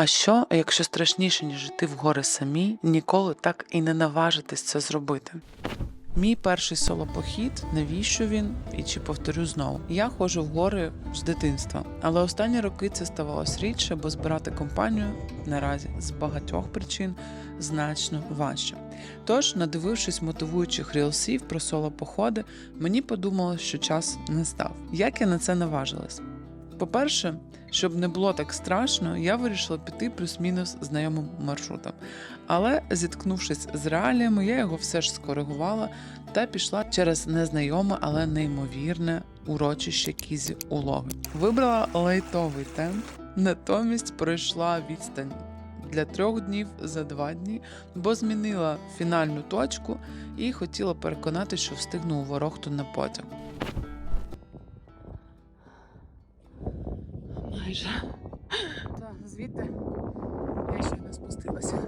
А що, якщо страшніше, ніж йти в гори самі, ніколи так і не наважитись це зробити? Мій перший соло-похід, навіщо він і чи повторю знову? Я ходжу в гори з дитинства, але останні роки це ставалось рідше, бо збирати компанію наразі з багатьох причин значно важче. Тож, надивившись мотивуючих рілсів про соло-походи, мені подумалось, що час не став. Як я на це наважилась? По-перше, щоб не було так страшно, я вирішила піти плюс-мінус знайомим маршрутом. Але зіткнувшись з реаліями, я його все ж скоригувала та пішла через незнайоме, але неймовірне урочище Кізі Улоги. Вибрала лайтовий темп, натомість пройшла відстань для трьох днів за два дні, бо змінила фінальну точку і хотіла переконати, що встигну у ворохту на потяг. Майже. Так, звідти я ще не спустилася.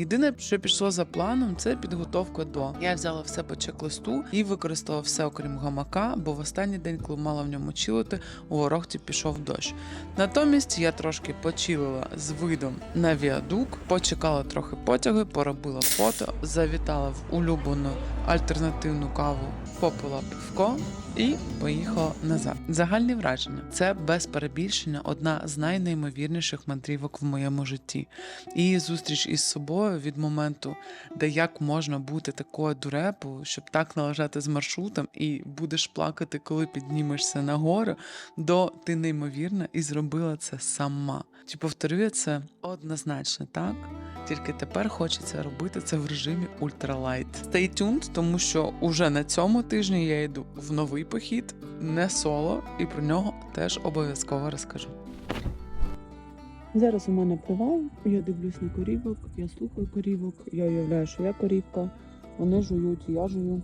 Єдине, що пішло за планом, це підготовка до. Я взяла все по чек-листу і використала все, окрім гамака, бо в останній день, коли мала в ньому чилити, у ворохті пішов дощ. Натомість я трошки почилила з видом на віадук, почекала трохи потяги, поробила фото, завітала в улюблену альтернативну каву, попила пивко і поїхала назад. Загальні враження це без перебільшення одна з найнеймовірніших мандрівок в моєму житті. І зустріч із собою від моменту, де як можна бути такою дурепою, щоб так належати з маршрутом, і будеш плакати, коли піднімешся на гору, до ти неймовірна і зробила це сама. Чи повторює це однозначно так? Тільки тепер хочеться робити це в режимі ультралайт. Stay tuned, тому що уже на цьому тижні я йду в новий похід, не соло, і про нього теж обов'язково розкажу. Зараз у мене привал, я дивлюсь на корівок, я слухаю корівок, я уявляю, що я корівка, вони жують, я жую.